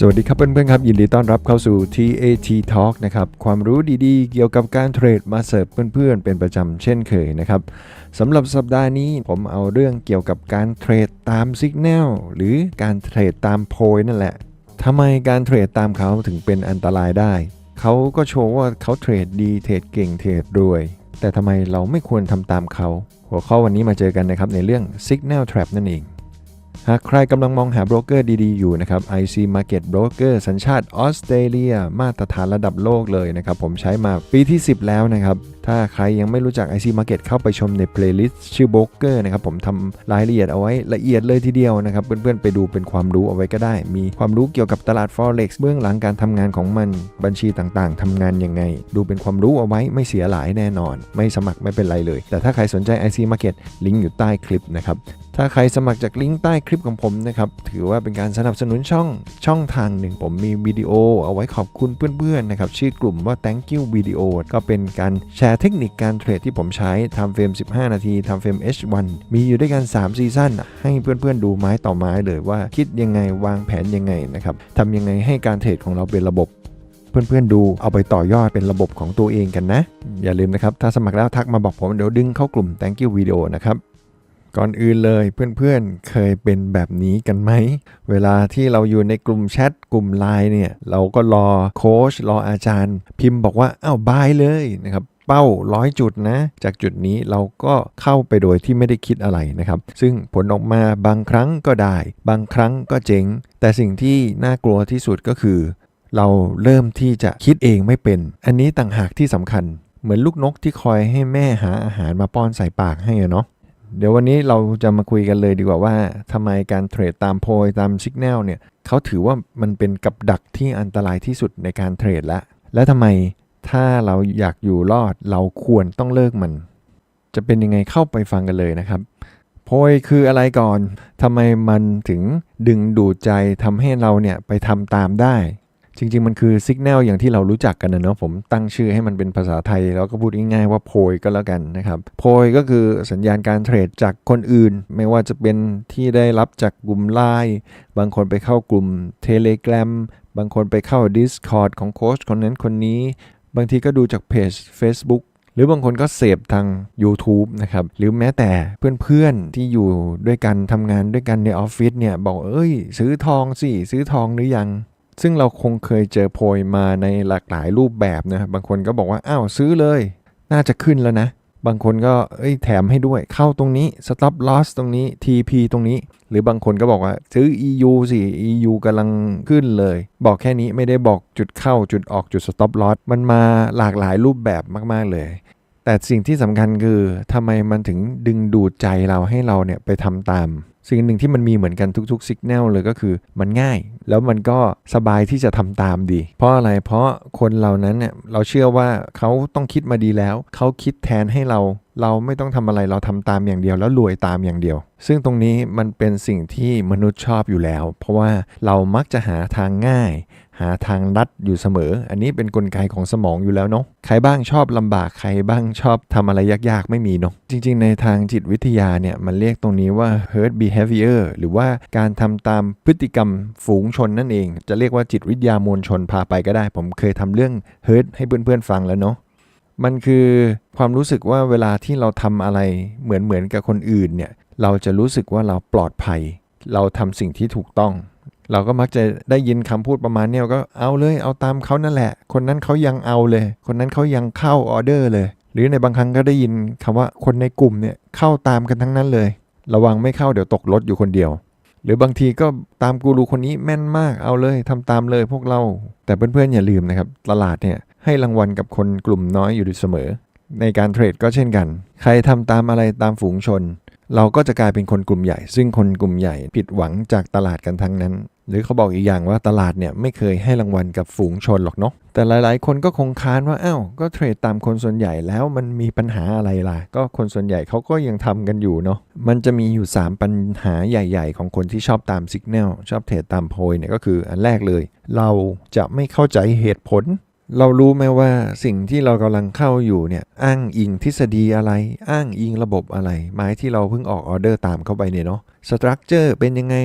สวัสดีครับเพื่อนๆครับ ยินดีต้อนรับเข้าสู่ TAT Talk นะครับความรู้ดีๆ เกี่ยวกับการเทรดมาเสิร์ฟเพื่อนๆ เป็นประจำเช่นเคยนะครับสำหรับสัปดาห์นี้ผมเอาเรื่องเกี่ยวกับการเทรดตามสัญญาณหรือการเทรดตามโพยนั่นแหละทำไมการเทรดตามเขาถึงเป็นอันตรายได้ เขาก็โชว์ว่าเขาเทรดดีเทรดเก่งเทรดรวย แต่ทำไมเราไม่ควรทำตามเขา หัวข้อวันนี้มาเจอกันนะครับในเรื่อง Signal Trap นั่นเอง หากใครกำลังมองหาโบรกเกอร์ดีๆ อยู่นะครับ IC Market Broker สัญชาติออสเตรเลีย มาตรฐานระดับโลกเลยนะครับ ผมใช้มาปีที่ 10 แล้วนะครับ ถ้าใครยังไม่รู้จัก IC Market เข้าไปชมใน playlist ชื่อ Broker นะครับ ผมทำรายละเอียดเอาไว้ละเอียดเลยทีเดียวนะครับ เพื่อนๆ ไปดูเป็นความรู้เอาไว้ก็ได้ มีความรู้เกี่ยวกับตลาด Forex เบื้องหลังการทำงานของมัน บัญชีต่างๆทำงานยังไง ดูเป็นความรู้เอาไว้ไม่เสียหลายแน่นอน ไม่สมัครไม่เป็นไรเลย แต่ถ้าใครสนใจ IC Market ลิงก์อยู่ใต้คลิปนะครับ ถ้าใครสมัครจากลิงก์ใต้คลิปของผมนะครับ ถือว่าเป็นการสนับสนุนช่องช่องทางหนึ่ง ผมมีวิดีโอเอาไว้ขอบคุณเพื่อนๆนะครับ ชื่อกลุ่มว่า thank you video ก็เป็นการแชร์เทคนิคการเทรดที่ผมใช้ทำเฟรม 15 นาทีทำเฟรม H1 มีอยู่ด้วยกัน 3 ซีซั่นให้เพื่อนๆดูไม้ต่อไม้เลยว่าคิดยังไงวางแผนยังไงนะครับทำยังไงให้การเทรดของเราเป็นระบบเพื่อนๆดูเอาไปต่อยอดเป็นระบบของตัวเองกันนะ อย่าลืมนะครับ ถ้าสมัครแล้วทักมาบอกผมเดี๋ยวดึงเข้ากลุ่ม thank you video นะครับ ก่อนอื่นเลยเพื่อนๆ เคยเป็นแบบนี้กันไหม เวลาที่เราอยู่ในกลุ่มแชทกลุ่มไลน์เนี่ย เราก็รอโค้ชรออาจารย์ พิมพ์บอกว่าอ้าวบายเลยนะครับเป้าร้อยจุดนะ จากจุดนี้เราก็เข้าไปโดยที่ไม่ได้คิดอะไรนะครับ ซึ่งผลออกมาบางครั้งก็ได้ บางครั้งก็เจ๊งแต่สิ่งที่น่ากลัวที่สุดก็คือ เราเริ่มที่จะคิดเองไม่เป็น อันนี้ต่างหากที่สำคัญ เหมือนลูกนกที่คอยให้แม่หาอาหารมาป้อนใส่ปากให้เนาะ เดี๋ยววันนี้เราจะมาคุยกันเลยดีกว่าว่าทำไมการเทรดตามโพยตามสัญญาณเนี่ยเขาถือว่ามันเป็นกับดักที่อันตรายที่สุดในการเทรดแล้วและทำไมถ้าเราอยากอยู่รอดเราควรต้องเลิกมัน จะเป็นยังไงเข้าไปฟังกันเลยนะครับ โพยคืออะไรก่อนทำไมมันถึงดึงดูดใจทำให้เราเนี่ยไปทำตามได้ จริง ๆ มันคือสัญญาณอย่างที่เรารู้จักกันนะเนาะผมตั้งชื่อให้มันเป็นภาษาไทย แล้วก็พูดง่ายๆว่าโพยก็แล้วกันนะครับโพยก็คือสัญญาณการเทรดจากคนอื่น ไม่ว่าจะเป็นที่ได้รับจากกลุ่มไลน์บางคนไปเข้ากลุ่ม Telegram บางคนไปเข้า Discord ของโค้ชคนนั้นคนนี้ บางทีก็ดูจากเพจ Facebook หรือบางคนก็เสพทาง YouTube นะครับ หรือแม้แต่เพื่อนๆที่อยู่ด้วยกันทำงานด้วยกันในออฟฟิศเนี่ย บอกเอ้ย ซื้อทองสิ ซื้อทองหรือยัง ซึ่งเราคงเคยเจอโพยมาในหลากหลายรูปแบบนะบางคนก็บอกว่าอ้าวซื้อเลย น่าจะขึ้นแล้วนะ บางคนก็เอ้ยแถมให้ด้วยเข้าตรงนี้ stop loss ตรงนี้ TP ตรงนี้ หรือบางคนก็บอกว่าซื้อ EU สิ EU กำลังขึ้นเลย บอกแค่นี้ไม่ได้บอกจุดเข้าจุดออกจุด stop loss มันมาหลากหลายรูปแบบมาก ๆ เลย แต่สิ่งที่สำคัญคือทำไมมันถึงดึงดูดใจเราให้เราเนี่ยไปทำตาม สิ่งหนึ่งที่มันมีเหมือนกันทุกๆสัญญาณเลยก็คือมันง่าย แล้วมันก็สบายที่จะทำตามดี เพราะอะไรเพราะคนเหล่านั้นเนี่ยเราเชื่อว่าเขาต้องคิดมาดีแล้ว เขาคิดแทนให้เรา เราไม่ต้องทำอะไรเราทำตามอย่างเดียว แล้วรวยตามอย่างเดียว ซึ่งตรงนี้มันเป็นสิ่งที่มนุษย์ชอบอยู่แล้ว เพราะว่าเรามักจะหาทางง่าย หาทางลัดอยู่เสมอ อันนี้เป็นนกลไกของสมองอยู่แล้วเนาะใครบ้างชอบลำบากใครบ้างชอบทำอะไรยากๆ ไม่มีเนาะจริง ๆ ในทางจิตวิทยาเนี่ยมันเรียกตรงนี้ว่า herd behavior หรือว่าการทำตามพฤติกรรมฝูงชนนั่นเอง จะเรียกว่าจิตวิทยามวลชนพาไปก็ได้ ผมเคยทำเรื่อง herd ให้เพื่อนๆฟังแล้วเนาะมันคือความรู้สึกว่าเวลาที่เราทำอะไรเหมือนเหมือนกับคนอื่นเนี่ยเราจะรู้สึกว่าเราปลอดภัย เราทำสิ่งที่ถูกต้อง เราก็มักจะได้ยินคำพูดประมาณเนี้ยก็เอาเลยเอาตามเขานั่นแหละ คนนั้นเขายังเอาเลย คนนั้นเขายังเข้าออเดอร์เลย หรือในบางครั้งก็ได้ยินคำว่าคนในกลุ่มเนี่ยเข้าตามกันทั้งนั้นเลย ระวังไม่เข้าเดี๋ยวตกรถอยู่คนเดียว หรือบางทีก็ตามกูรูคนนี้แม่นมากเอาเลยทำตามเลยพวกเรา แต่เพื่อนๆอย่าลืมนะครับ ตลาดเนี่ยให้รางวัลกับคนกลุ่มน้อยอยู่เสมอ ในการเทรดก็เช่นกัน ใครทำตามอะไรตามฝูงชน เราก็จะกลายเป็นคนกลุ่มใหญ่ ซึ่งคนกลุ่มใหญ่ผิดหวังจากตลาดกันทั้งนั้น หรือเขาบอกอีกอย่างว่าตลาดเนี่ยไม่เคยให้รางวัลกับฝูงชนหรอกเนาะแต่หลายๆ คนก็คงค้านว่าอ้าวก็เทรดตามคนส่วนใหญ่แล้วมันมีปัญหาอะไรล่ะ ก็คนส่วนใหญ่เขาก็ยังทำกันอยู่เนาะมันจะมีอยู่ 3 ปัญหาใหญ่ ๆ ของคนที่ชอบตามสัญญาณชอบเทรดตามโพยเนี่ยก็คืออันแรกเลย เราจะไม่เข้าใจเหตุผลเรารู้ไหมว่าสิ่งที่เรากำลังเข้าอยู่เนี่ยอ้างอิงทฤษฎีอะไร อ้างอิงระบบอะไร ไม้ที่เราเพิ่งออกออเดอร์ตามเข้าไปเนี่ยเนาะสตรัคเจอร์เป็นยังไง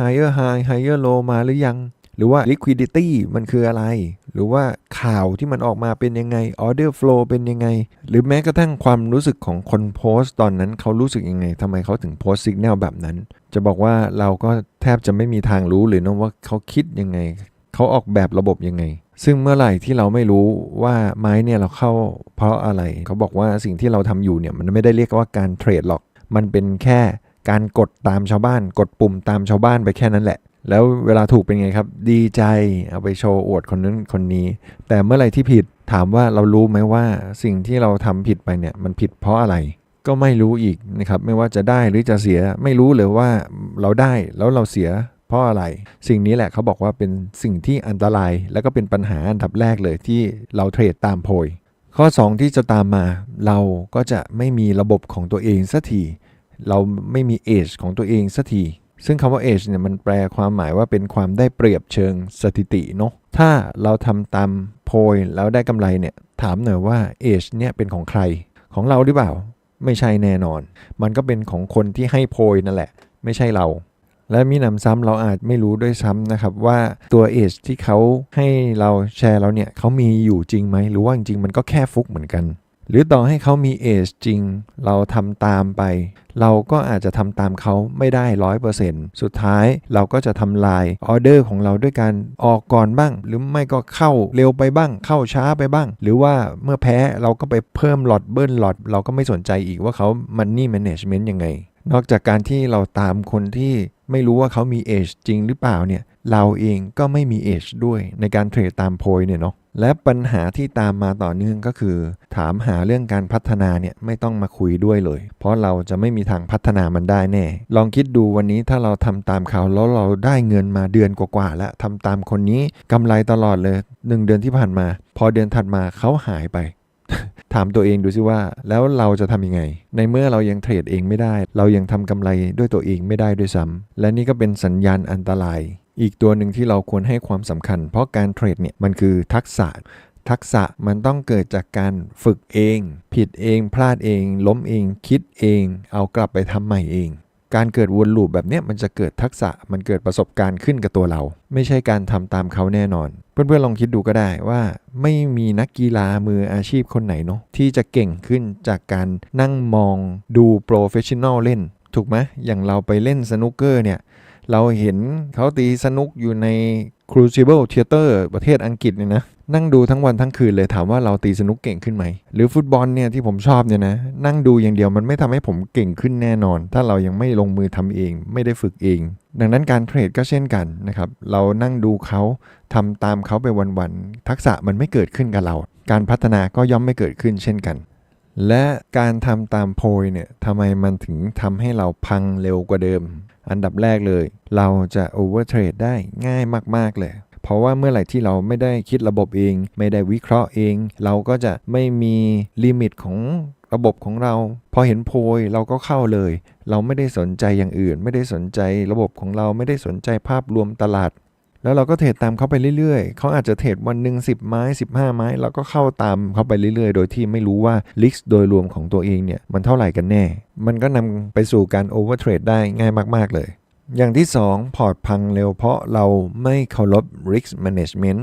higher high higher low มาหรือยัง หรือว่า liquidity มันคืออะไร หรือว่าข่าวที่มันออกมาเป็นยังไง order flow เป็นยังไง หรือแม้กระทั่งความรู้สึกของคนโพสต์ตอนนั้นเขารู้สึกยังไงทำไมเขาถึงโพสต์สิกแนลแบบนั้น จะบอกว่าเราก็แทบจะไม่มีทางรู้เลยนะว่าเขาคิดยังไง เขาออกแบบระบบยังไงซึ่งเมื่อไหร่ที่เราไม่รู้ว่าไม้เนี่ยเราเข้าเพราะอะไร เขาบอกว่าสิ่งที่เราทำอยู่เนี่ยมันไม่ได้เรียกว่าการเทรดหรอก มันเป็นแค่ การกดตามชาวบ้าน กดปุ่มตามชาวบ้านไปแค่นั้นแหละ แล้วเวลาถูกเป็นไงครับ ดีใจเอาไปโชว์อวดคนนั้นคนนี้ แต่เมื่อไรที่ผิดถามว่าเรารู้ไหมว่าสิ่งที่เราทำผิดไปเนี่ยมันผิดเพราะอะไร ก็ไม่รู้อีกนะครับ ไม่ว่าจะได้หรือจะเสียไม่รู้เลยว่าเราได้แล้วเราเสียเพราะอะไร สิ่งนี้แหละเขาบอกว่าเป็นสิ่งที่อันตราย แล้วก็เป็นปัญหาอันดับแรกเลยที่เราเทรดตามโพย ข้อ 2 ที่จะตามมา เราก็จะไม่มีระบบของตัวเองสักที เราไม่มีเอจของตัวเองสักทีซึ่งคำว่าเอจเนี่ยมันแปลความหมายว่าเป็นความได้เปรียบเชิงสถิติเนาะถ้าเราทำตามโพยแล้วได้กำไรเนี่ยถามหน่อยว่าเอจเนี่ยเป็นของใคร ของเราหรือเปล่า ไม่ใช่แน่นอน มันก็เป็นของคนที่ให้โพยนั่นแหละ ไม่ใช่เรา และมีหนำซ้ำเราอาจไม่รู้ด้วยซ้ำนะครับว่าตัวเอจที่เขาให้เราแชร์เราเนี่ยเขามีอยู่จริงไหมหรือว่าจริงๆมันก็แค่ฟุกเหมือนกัน หรือต่อให้เขามีเอจจริง เราทำตามไป เราก็อาจจะทำตามเขาไม่ได้ร้อยเปอร์เซ็นต์สุดท้ายเราก็จะทำลายออเดอร์ของเราด้วยการออกก่อนบ้าง หรือไม่ก็เข้าเร็วไปบ้าง เข้าช้าไปบ้าง หรือว่าเมื่อแพ้เราก็ไปเพิ่มหลอดเบิ้ลหลอด เราก็ไม่สนใจอีกว่าเขามันนี่แมネจเมนต์ยังไง นอกจากการที่เราตามคนที่ไม่รู้ว่าเขามีเอจจริงหรือเปล่าเนี่ย เราเองก็ไม่มีเอจด้วยในการเทรดตามโพยเนี่ยเนาะและปัญหาที่ตามมาต่อเนื่องก็คือ ถามหาเรื่องการพัฒนาเนี่ยไม่ต้องมาคุยด้วยเลย เพราะเราจะไม่มีทางพัฒนามันได้แน่ ลองคิดดูวันนี้ถ้าเราทำตามเขาแล้วเราได้เงินมาเดือนกว่าๆแล้วทำตามคนนี้กำไรตลอดเลย 1 เดือนที่ผ่านมา พอเดือนถัดมาเขาหายไป ถามตัวเองดูซิว่าแล้วเราจะทำยังไง ในเมื่อเรายังเทรดเองไม่ได้ เรายังทำกำไรด้วยตัวเองไม่ได้ด้วยซ้ำและนี่ก็เป็นสัญญาณอันตราย อีกตัวหนึ่งที่เราควรให้ความสำคัญ เพราะการเทรดเนี่ยมันคือทักษะ ทักษะมันต้องเกิดจากการฝึกเอง ผิดเอง พลาดเอง ล้มเอง คิดเอง เอากลับไปทำใหม่เอง การเกิดวนลูปแบบนี้มันจะเกิดทักษะมันเกิดประสบการณ์ขึ้นกับตัวเรา ไม่ใช่การทำตามเขาแน่นอน เพื่อนๆลองคิดดูก็ได้ว่า ไม่มีนักกีฬามืออาชีพคนไหนเนาะที่จะเก่งขึ้นจากการนั่งมองดูโปรเฟชชั่นอลเล่น ถูกไหมอย่างเราไปเล่นสนุกเกอร์เนี่ย เราเห็นเขาตีสนุกอยู่ใน Crucible Theater ประเทศอังกฤษเนี่ยนะ นั่งดูทั้งวันทั้งคืนเลยถามว่าเราตีสนุกเก่งขึ้นไหม หรือฟุตบอลเนี่ยที่ผมชอบเนี่ยนะ นั่งดูอย่างเดียวมันไม่ทำให้ผมเก่งขึ้นแน่นอน ถ้าเรายังไม่ลงมือทำเอง ไม่ได้ฝึกเอง ดังนั้นการเทรดก็เช่นกันนะครับ เรานั่งดูเขาทำตามเขาไปวันๆทักษะมันไม่เกิดขึ้นกับเรา การพัฒนาก็ย่อมไม่เกิดขึ้นเช่นกันและการทำตามโพยเนี่ยทำไมมันถึงทำให้เราพังเร็วกว่าเดิม อันดับแรกเลย เราจะโอเวอร์เทรดได้ง่ายมาก ๆ เลย เพราะว่าเมื่อไหร่ที่เราไม่ได้คิดระบบเอง ไม่ได้วิเคราะห์เอง เราก็จะไม่มีลิมิตของระบบของเรา พอเห็นโพยเราก็เข้าเลย เราไม่ได้สนใจอย่างอื่น ไม่ได้สนใจระบบของเราไม่ได้สนใจภาพรวมตลาด แล้วเราก็เทรดตามเขาไปเรื่อยๆ เขาอาจจะเทรดวันหนึ่ง10 ไม้ 15 ไม้ เราก็เข้าตามเขาไปเรื่อยๆ โดยที่ไม่รู้ว่าลิกโดยรวมของตัวเองเนี่ยมันเท่าไหร่กันแน่ มันก็นำไปสู่การโอเวอร์เทรดได้ง่ายมากๆเลย อย่างที่ 2 พอร์ตพังเร็วเพราะเราไม่เคารพ risk management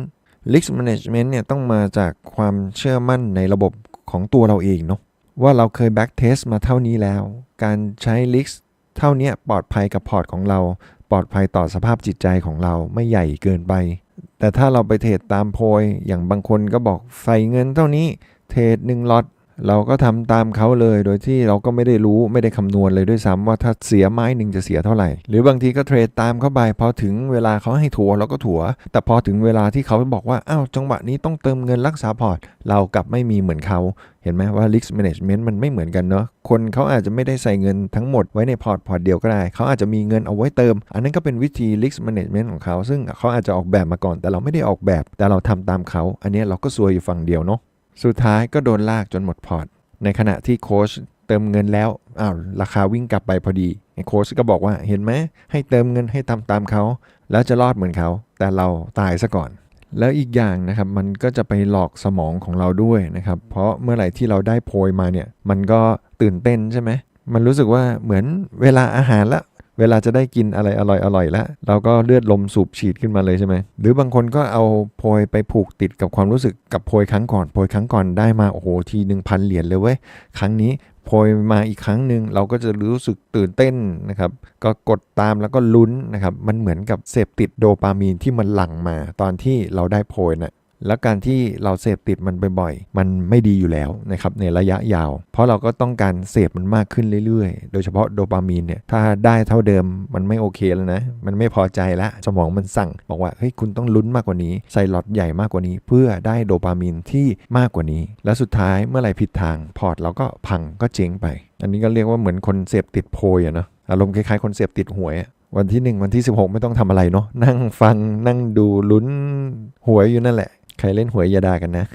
risk management เนี่ยต้องมาจากความเชื่อมั่นในระบบของตัวเราเองเนาะว่าเราเคย back test มาเท่านี้แล้ว การใช้ risk เท่านี้ปลอดภัยกับพอร์ตของเรา ปลอดภัยต่อสภาพจิตใจของเราไม่ใหญ่เกินไป แต่ถ้าเราไปเทรดตามโพยอย่างบางคนก็บอกใส่เงินเท่านี้เทรดหนึ่งล็อต เราก็ทำตามเขาเลย โดยที่เราก็ไม่ได้รู้ไม่ได้คำนวณเลยด้วยซ้ำว่าถ้าเสียไม้หนึ่งจะเสียเท่าไหร่ หรือบางทีก็เทรดตามเข้าไปพอถึงเวลาเขาให้ถัวเราก็ถัว แต่พอถึงเวลาที่เขาบอกว่าอ้าวจังหวะนี้ต้องเติมเงินรักษาพอร์ต เรากลับไม่มีเหมือนเขาเห็นไหมว่า risk management มันไม่เหมือนกันเนาะ คนเขาอาจจะไม่ได้ใส่เงินทั้งหมดไว้ในพอร์ตพอร์ตเดียวก็ได้ เขาอาจจะมีเงินเอาไว้เติม อันนั้นก็เป็นวิธี risk management ของเขา ซึ่งเขาอาจจะออกแบบมาก่อน แต่เราไม่ได้ออกแบบ แต่เราทำตามเขา อันนี้เราก็ซวยอยู่ฝั่งเดียวเนาะ สุดท้ายก็โดนลากจนหมดพอร์ต ในขณะที่โค้ชเติมเงินแล้วอ้าวราคาวิ่งกลับไปพอดีโค้ชก็บอกว่าเห็นไหมให้เติมเงินให้ตามตามเขา แล้วจะรอดเหมือนเขา แต่เราตายซะก่อน แล้วอีกอย่างนะครับมันก็จะไปหลอกสมองของเราด้วยนะครับเพราะเมื่อไหร่ที่เราได้โพยมาเนี่ยมันก็ตื่นเต้นใช่ไหมมันรู้สึกว่าเหมือนเวลาอาหารละ เวลาจะได้กินอะไรอร่อยๆแล้วเราก็เลือดลมสูบฉีดขึ้นมาเลยใช่ไหมหรือบางคนก็เอาโพยไปผูกติดกับความรู้สึกกับโพยครั้งก่อนโพยครั้งก่อนได้มาโอ้โหทีหนึ่งพันเหรียญเลยเว้ยครั้งนี้โพยมาอีกครั้งหนึ่งเราก็จะรู้สึกตื่นเต้นนะครับ ก็กดตามแล้วก็ลุ้นนะครับ มันเหมือนกับเสพติดโดปามีนที่มันหลั่งมา ตอนที่เราได้โพยนะ แล้วการที่เราเสพติดมันบ่อยๆ มันไม่ดีอยู่แล้วนะครับในระยะยาว เพราะเราก็ต้องการเสพมันมากขึ้นเรื่อยๆ โดยเฉพาะโดปามีนเนี่ยถ้าได้เท่าเดิมมันไม่โอเคแล้วนะ มันไม่พอใจละสมองมันสั่ง บอกว่าเฮ้ยคุณต้องลุ้นมากกว่านี้ใส่หลอดใหญ่มากกว่านี้ เพื่อได้โดปามีนที่มากกว่านี้ แล้วสุดท้ายเมื่อไหร่ผิดทางพอร์ตเราก็พังก็เจ๊งไป อันนี้ก็เรียกว่าเหมือนคนเสพติดโพยอะเนาะอารมณ์คล้ายๆคนเสพติดหวยวันที่ 1 วันที่ 16 ไม่ต้องทำอะไรเนาะนั่งฟังนั่งดูลุ้นหวยอยู่นั่นแหละ ใครเล่นหวยอย่าด่ากันนะ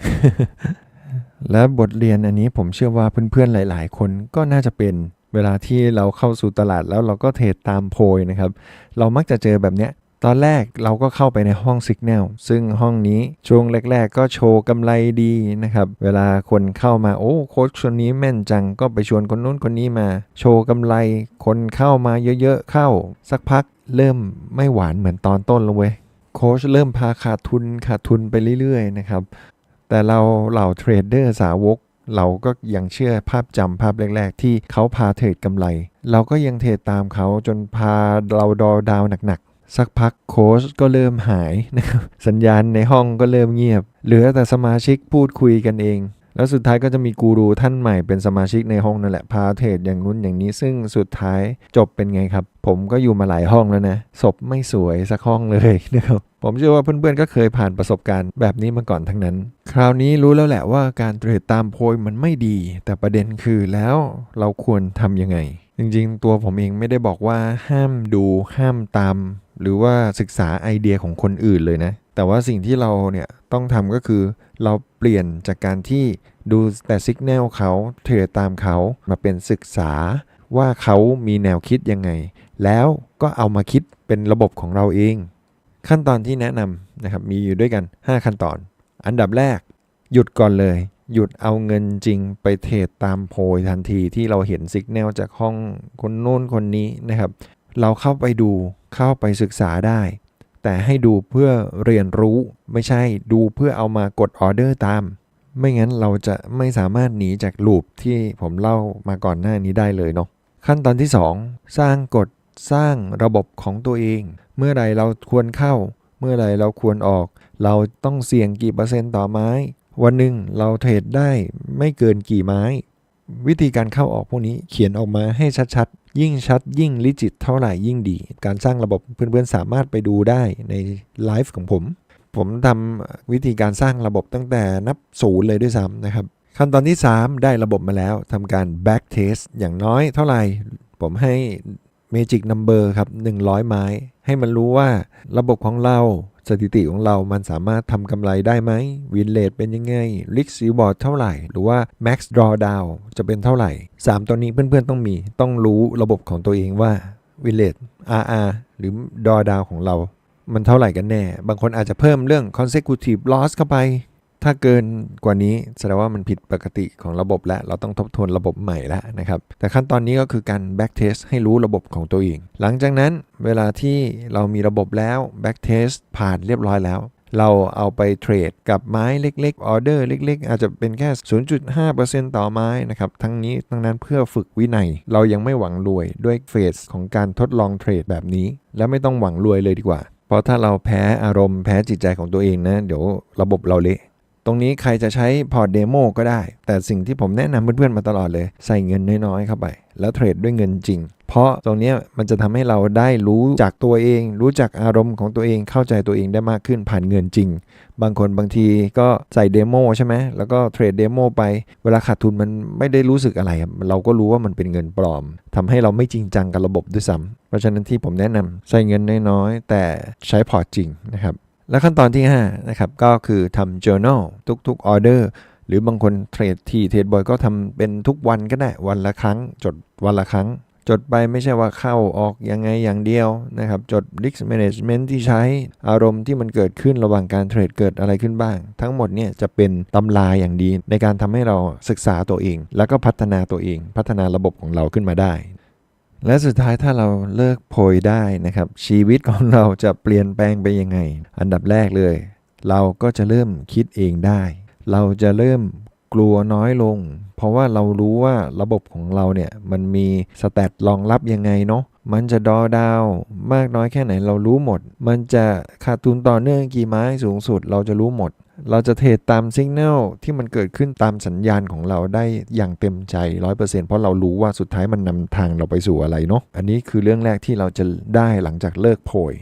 และบทเรียนอันนี้ผมเชื่อว่าเพื่อนๆหลาย ๆ คนก็น่าจะเป็นเวลาที่เราเข้าสู่ตลาดแล้วเราก็เทรดตามโพยนะครับ เรามักจะเจอแบบเนี้ยตอนแรกเราก็เข้าไปในห้อง Signal ซึ่งห้องนี้ช่วงแรก ๆ ก็โชว์กำไรดีนะครับ เวลาคนเข้ามาโอ้โค้ชคนนี้แม่นจังก็ไปชวนคนนู้นคนนี้มา โชว์กำไร คนเข้ามาเยอะๆเข้า สักพักเริ่มไม่หวานเหมือนตอนต้นแล้วเว้ย โค้ชเริ่มพาขาดทุนขาดทุนไปเรื่อยๆนะครับ แต่เราเหล่าเทรดเดอร์สาวก เราก็ยังเชื่อภาพจำภาพแรก ๆ ที่เขาพาเทรดกำไร เราก็ยังเทรดตามเขาจนพาเราดอดาวหนักๆ สักพักโค้ชก็เริ่มหายนะครับสัญญาณในห้องก็เริ่มเงียบ เหลือแต่สมาชิกพูดคุยกันเอง แล้วสุดท้ายก็จะมีกูรูท่านใหม่เป็นสมาชิกในห้องนั่นแหละพาเทรดอย่างนู้นอย่างนี้ ซึ่งสุดท้ายจบเป็นไงครับ ผมก็อยู่มาหลายห้องแล้วนะศพไม่สวยสักห้องเลยนะครับผมเชื่อว่าเพื่อนๆก็เคยผ่านประสบการณ์แบบนี้มาก่อนทั้งนั้น คราวนี้รู้แล้วแหละว่าการเทรดตามโพยมันไม่ดี แต่ประเด็นคือแล้วเราควรทำยังไง จริงๆ ตัวผมเองไม่ได้บอกว่าห้ามดูห้ามตาม หรือว่าศึกษาไอเดียของคนอื่นเลยนะ แต่ว่าสิ่งที่เราเนี่ยต้องทำก็คือเราเปลี่ยนจากการที่ดูแต่สัญญาณเขาเทรดตามเขามาเป็นศึกษาว่าเขามีแนวคิดยังไง แล้วก็เอามาคิดเป็นระบบของเราเอง ขั้นตอนที่แนะนำนะครับมีอยู่ด้วยกัน 5 ขั้นตอน อันดับแรก หยุดก่อนเลย หยุดเอาเงินจริงไปเทรดตามโพยทันทีที่เราเห็นสัญญาณจากห้องคนโน้นคนนี้นะครับ เราเข้าไปดูเข้าไปศึกษาได้ แต่ให้ดูเพื่อเรียนรู้ไม่ใช่ดูเพื่อเอามากดออเดอร์ตาม ไม่งั้นเราจะไม่สามารถหนีจากลูปที่ผมเล่ามาก่อนหน้านี้ได้เลยเนาะขั้นตอนที่ 2 สร้างกฎสร้างระบบของตัวเอง เมื่อใดเราควรเข้า เมื่อใดเราควรออก เราต้องเสี่ยงกี่เปอร์เซ็นต์ต่อไม้ วันหนึ่งเราเทรดได้ไม่เกินกี่ไม้ วิธีการเข้าออกพวกนี้เขียนออกมาให้ชัดๆ ยิ่งชัด ยิ่งลิจิตเท่าไหร่ยิ่งดี การสร้างระบบเพื่อนๆสามารถไปดูได้ในไลฟ์ของผม ผมทำวิธีการสร้างระบบตั้งแต่นับศูนย์เลยด้วยซ้ำนะครับ ขั้นตอนที่ 3 ได้ระบบมาแล้วทำการ back test อย่างน้อยเท่าไหร่ ผมให้ Magic Number ครับ 100 ไม้ ให้มันรู้ว่าระบบของเรา สถิติของเรามันสามารถทำกำไรได้ไหมวินเลทเป็นยังไงลิกซีบอร์ดเท่าไหร่ หรือว่า Max Drawdown จะเป็นเท่าไหร่ 3 ตัวนี้เพื่อนๆต้องมีต้องรู้ระบบของตัวเองว่าวินเลท RR หรือ Drawdown ของเรา มันเท่าไหร่กันแน่ บางคนอาจจะเพิ่มเรื่อง consecutive loss เข้าไป ถ้าเกินกว่านี้แสดงว่ามันผิดปกติของระบบแล้ว เราต้องทบทวนระบบใหม่แล้วนะครับ แต่ขั้นตอนนี้ก็คือการ back test ให้รู้ระบบของตัวเอง หลังจากนั้นเวลาที่เรามีระบบแล้ว back test ผ่านเรียบร้อยแล้วเราเอาไปเทรดกับไม้เล็กๆออเดอร์เล็ก ๆ อาจจะเป็นแค่ 0.5%ต่อไม้นะครับ ทั้งนี้ทั้งนั้นเพื่อฝึกวินัย เรายังไม่หวังรวยด้วยเฟสของการทดลองเทรดแบบนี้ และไม่ต้องหวังรวยเลยดีกว่า เพราะถ้าเราแพ้อารมณ์แพ้จิตใจของตัวเองนะ เดี๋ยวระบบเราเละ ตรงนี้ใครจะใช้พอร์ตเดโมก็ได้ แต่สิ่งที่ผมแนะนำเพื่อนๆมาตลอดเลย ใส่เงินน้อยๆเข้าไป แล้วเทรดด้วยเงินจริง เพราะตรงนี้มันจะทำให้เราได้รู้จากตัวเอง รู้จักอารมณ์ของตัวเองเข้าใจตัวเองได้มากขึ้นผ่านเงินจริง บางคนบางทีก็ใส่เดโมใช่ไหมแล้วก็เทรดเดโมไป เวลาขาดทุนมันไม่ได้รู้สึกอะไร เราก็รู้ว่ามันเป็นเงินปลอมทำให้เราไม่จริงจังกับระบบด้วยซ้ำเพราะฉะนั้นที่ผมแนะนำใส่เงินน้อยๆแต่ใช้พอร์ตจริงนะครับ และขั้นตอนที่5นะครับก็คือทำ journal ทุกๆ order หรือบางคนเทรดทีเทรดบ่อยก็ทำเป็นทุกวันก็ได้วันละครั้ง จดวันละครั้ง จดไปไม่ใช่ว่าเข้าออกยังไงอย่างเดียวนะครับ จด risk management ที่ใช้อารมณ์ที่มันเกิดขึ้นระหว่างการเทรดเกิดอะไรขึ้นบ้าง ทั้งหมดเนี่ยจะเป็นตำราอย่างดีในการทำให้เราศึกษาตัวเอง แล้วก็พัฒนาตัวเอง พัฒนาระบบของเราขึ้นมาได้ และสุดท้ายถ้าเราเลิกโพยได้นะครับ ชีวิตของเราจะเปลี่ยนแปลงไปยังไง อันดับแรกเลย เราก็จะเริ่มคิดเองได้ เราจะเริ่มกลัวน้อยลง เพราะว่าเรารู้ว่าระบบของเราเนี่ยมันมีสแตทรองรับยังไงเนาะมันจะดอดาว มากน้อยแค่ไหนเรารู้หมด มันจะขาดทุนต่อเนื่องกี่ไม้สูงสุด เราจะรู้หมด เราจะเทรดตามสัญญาณที่มันเกิดขึ้นตามสัญญาณของเราได้อย่างเต็มใจ 100%เพราะเรารู้ว่าสุดท้ายมันนำทางเราไปสู่อะไรเนาะอันนี้คือเรื่องแรกที่เราจะได้หลังจากเลิกโพย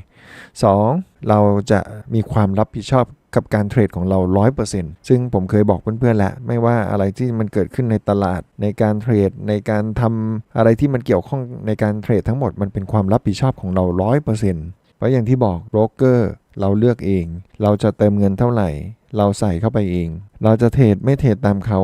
2. เราจะมีความรับผิดชอบกับการเทรดของเรา 100%ซึ่งผมเคยบอกเพื่อนๆแล้วไม่ว่าอะไรที่มันเกิดขึ้นในตลาด ในการเทรด ในการทำอะไรที่มันเกี่ยวข้องในการเทรดทั้งหมดมันเป็นความรับผิดชอบของเรา 100%เพราะอย่างที่บอกโบรกเกอร์เราเลือกเอง เราจะเติมเงินเท่าไหร่ เราใส่เข้าไปเอง เราจะเทรดไม่เทรดตามเขา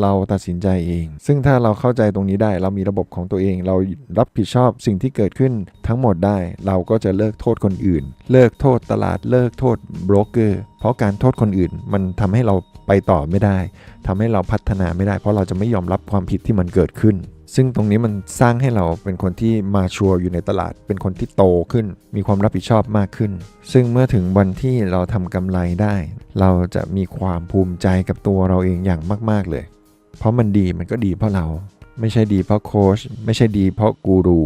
เราตัดสินใจเอง ซึ่งถ้าเราเข้าใจตรงนี้ได้ เรามีระบบของตัวเอง เรารับผิดชอบสิ่งที่เกิดขึ้นทั้งหมดได้ เราก็จะเลิกโทษคนอื่น เลิกโทษตลาด เลิกโทษโบรกเกอร์ เพราะการโทษคนอื่น มันทำให้เราไปต่อไม่ได้ทำให้เราพัฒนาไม่ได้ เพราะเราจะไม่ยอมรับความผิดที่มันเกิดขึ้น ซึ่งตรงนี้มันสร้างให้เราเป็นคนที่มาชัวร์อยู่ในตลาด เป็นคนที่โตขึ้น มีความรับผิดชอบมากขึ้น ซึ่งเมื่อถึงวันที่เราทำกำไรได้ เราจะมีความภูมิใจกับตัวเราเองอย่างมาก ๆเลย เพราะมันดีมันก็ดีเพราะเรา ไม่ใช่ดีเพราะโค้ชไม่ใช่ดีเพราะกูรู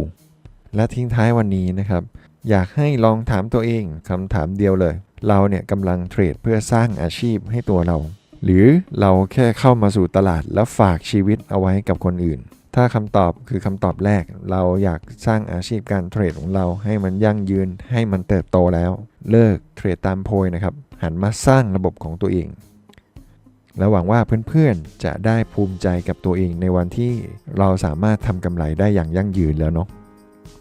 และทิ้งท้ายวันนี้นะครับ อยากให้ลองถามตัวเองคำถามเดียวเลย เราเนี่ยกำลังเทรดเพื่อสร้างอาชีพให้ตัวเรา หรือเราแค่เข้ามาสู่ตลาดแล้วฝากชีวิตเอาไว้กับคนอื่น ถ้าคำตอบคือคำตอบแรก เราอยากสร้างอาชีพการเทรดของเราให้มันยั่งยืนให้มันเติบโตแล้ว เลิกเทรดตามโพยนะครับ หันมาสร้างระบบของตัวเอง และหวังว่าเพื่อนๆจะได้ภูมิใจกับตัวเองในวันที่เราสามารถทำกำไรได้อย่างยั่งยืนแล้วเนาะ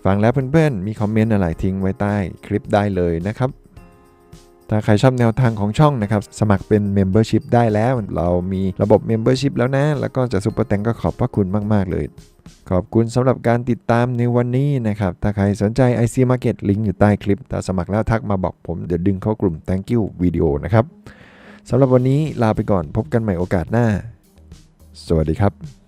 ฟังแล้วเพื่อนๆมีคอมเมนต์อะไรทิ้งไว้ใต้คลิปได้เลยนะครับ ถ้าใครชอบแนวทางของช่องนะครับ สมัครเป็น Membership ได้แล้ว เรามีระบบ Membership แล้วนะ แล้วก็จะซุปเปอร์แตงก็ขอบพระคุณมาก ๆ เลย ขอบคุณสำหรับการติดตามในวันนี้นะครับ ถ้าใครสนใจ IC Market ลิงก์อยู่ใต้คลิป ถ้าสมัครแล้วทักมาบอกผม เดี๋ยวดึงเข้ากลุ่ม Thank you วิดีโอนะครับสำหรับวันนี้ลาไปก่อนพบกันใหม่โอกาสหน้า สวัสดีครับ